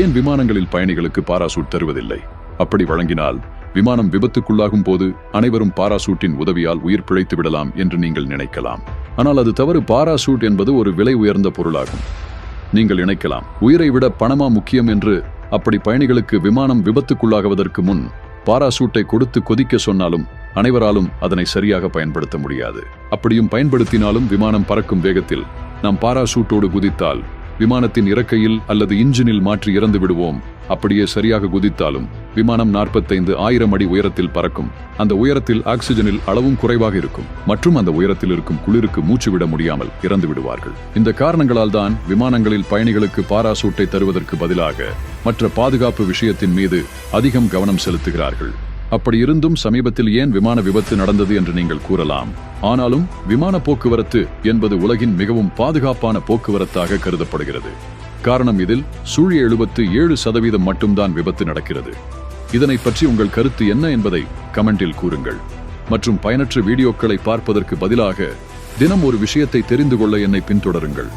ஏன் விமானங்களில் பயணிகளுக்கு பாராசூட் தருவதில்லை? அப்படி வழங்கினால் விமானம் விபத்துக்குள்ளாகும் போது அனைவரும் பாராசூட்டின் உதவியால் உயிர் பிழைத்து விடலாம் என்று நீங்கள் நினைக்கலாம். ஆனால் அது தவறு. பாராசூட் என்பது ஒரு விலை உயர்ந்த பொருளாகும். நீங்கள் நினைக்கலாம் உயிரை விட பணமா முக்கியம் என்று அப்படி பயணிகளுக்கு விமானம் விபத்துக்குள்ளாகுவதற்கு முன் பாராசூட்டை கொடுத்து கொதிக்க சொன்னாலும் அனைவராலும் அதனை சரியாக பயன்படுத்த முடியாது. அப்படியும் பயன்படுத்தினாலும் விமானம் பறக்கும் வேகத்தில் நாம் பாராசூட்டோடு குதித்தால் விமானத்தின் இறக்கையில் அல்லது இன்ஜினில் மாற்றி இறந்து விடுவோம். அப்படியே சரியாக குதித்தாலும் விமானம் நாற்பத்தைந்து ஆயிரம் அடி உயரத்தில் பறக்கும். அந்த உயரத்தில் ஆக்சிஜனில் அளவும் குறைவாக இருக்கும். மற்றும் அந்த உயரத்தில் இருக்கும் குளிருக்கு மூச்சு விட முடியாமல் இறந்து விடுவார்கள். இந்த காரணங்களால் தான் விமானங்களில் பயணிகளுக்கு பாராசூட்டை தருவதற்கு பதிலாக மற்ற பாதுகாப்பு விஷயத்தின் மீது அதிகம் கவனம் செலுத்துகிறார்கள். அப்படி இருந்தும் சமீபத்தில் ஏன் விமான விபத்து நடந்தது என்று நீங்கள் கூறலாம்? ஆனாலும் விமான போக்குவரத்து என்பது உலகின் மிகவும் பாதுகாப்பான போக்குவரத்தாக கருதப்படுகிறது. காரணம் இதில் சூழ் எழுபத்து ஏழு சதவீதம் மட்டும்தான் விபத்து நடக்கிறது. இதனை பற்றி உங்கள் கருத்து என்ன என்பதை கமெண்டில் கூறுங்கள். மற்றும் பயனற்ற வீடியோக்களை பார்ப்பதற்கு பதிலாக தினம் ஒரு விஷயத்தை தெரிந்து கொள்ள என்னை பின்தொடருங்கள்.